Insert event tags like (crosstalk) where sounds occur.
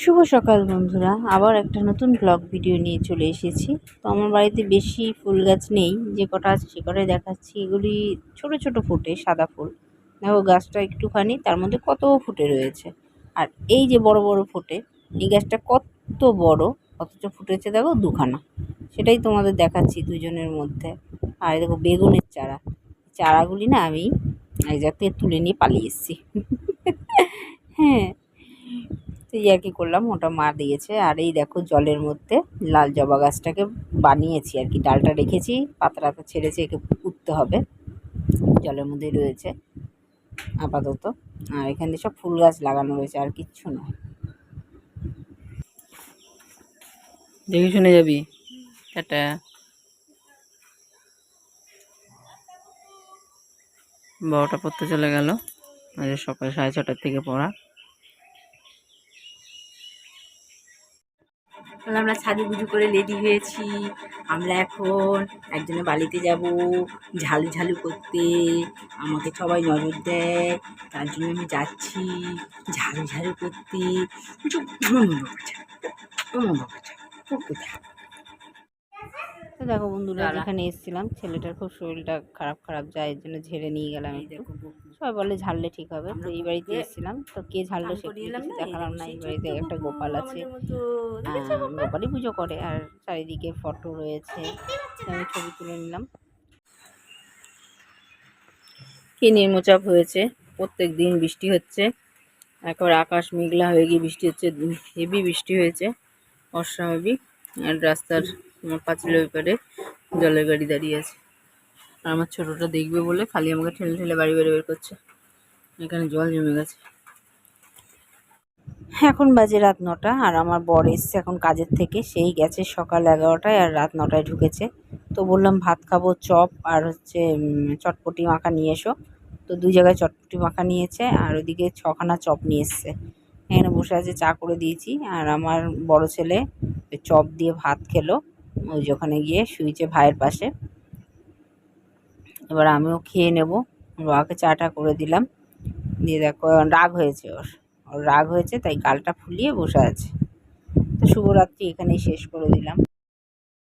শুভ সকাল বন্ধুরা, আবার একটা নতুন ব্লগ ভিডিও নিয়ে চলে এসেছি। তো আমার বাড়িতে বেশি ফুল গাছ নেই, যে কটা আছে সে কটাই দেখাচ্ছি। এগুলি ছোট ছোট ফুটে, সাদা ফুল। দেখো, গাছটা একটুখানি, তার মধ্যে কত ফুটে রয়েছে। আর এই যে বড় বড় ফুটে, এই গাছটা কত বড়, অথচ ফুটেছে দেখো দুখানা। সেটাই তোমাদের দেখাচ্ছি দুজনের মধ্যে। আর দেখো, বেগুনের চারা। চারাগুলি না আমি এক জায়গা থেকে তুলে নিয়ে পালিয়ে এসেছি। (laughs) হ্যাঁ আর কি করলাম, ওটা মা দিয়েছে। আর এই দেখো জলের মধ্যে লাল জবা গাছটাকে বানিয়েছি আর কি। ডালটা রেখেছি পাতাটা ছেড়েছে, একে পুঁততে হবে। জলের মধ্যেই রয়েছে আপাতত। আর এখানে সব ফুল গাছ লাগানো রয়েছে, আর কিচ্ছু নয়। দেখে শুনে যাবি? টাটা। বারোটা পড়তে চলে গেল। সকাল সাড়ে ছটার থেকে পড়া। তাহলে আমরা ছাদে গুজু করে রেডি হয়েছি। আমরা এখন একজনের বাড়িতে যাব, ঝালু ঝালু করতে। আমাকে সবাই নজর দেয়, তার জন্য আমি যাচ্ছি। ঝালু ঝালু করতে। কিছু তো দেখো বন্ধুরা যেখানে এসেছিলাম ছেলেটার খুব শরীরটা খারাপ খারাপ যায় এর জন্য ঝেড়ে নিয়ে গেলাম একটু। সবাই বলে ঝাড়লে ঠিক হবে তো এই বাড়িতে এসেছিলাম তো কে ঝাড়লো সে দেখালাম না এই বাড়িতে একটা গোপাল আছে। গোপালই পুজো করে আর চারিদিকে ফটো রয়েছে আমি ছবি তুলে নিলাম। কি নির্মচাপ হয়েছে প্রত্যেক দিন বৃষ্টি হচ্ছে একবার আকাশ মেঘলা হয়ে গিয়ে বৃষ্টি হচ্ছে হেভি বৃষ্টি হয়েছে অস্বাভাবিক আর রাস্তার আমার পাঁচিলের ওইপারে জলের গাড়ি দাঁড়িয়ে আছে। আর আমার ছোটোটা দেখবে বলে খালি আমাকে ঠেলে ঠেলে বাড়ি বাড়ি বের করছে। এখানে জল জমে গেছে। এখন বাজে রাত নটা আর আমার বর এসছে এখন কাজের থেকে। সেই গেছে সকাল এগারোটায় আর রাত নটায় ঢুকেছে। তো বললাম, ভাত খাব, চপ আর হচ্ছে চটপটি মাখা নিয়ে এসো। তো দুই জায়গায় চটপটি মাখা নিয়েছে আর ওদিকে ছখানা চপ নিয়ে এসছে। এখানে বসে আছে, চা করে দিয়েছি। আর আমার বড় ছেলে চপ দিয়ে ভাত খেলো। ওই ওখানে গিয়ে শুয়েছে ভাইয়ের পাশে। এবার আমিও খেয়ে নেব। বাবাকে চাটা করে দিলাম। দিয়ে দেখো, রাগ হয়েছে ওর। ওর রাগ হয়েছে, তাই গালটা ফুলিয়ে বসে আছে। তো শুভরাত্রি এখানেই শেষ করে দিলাম।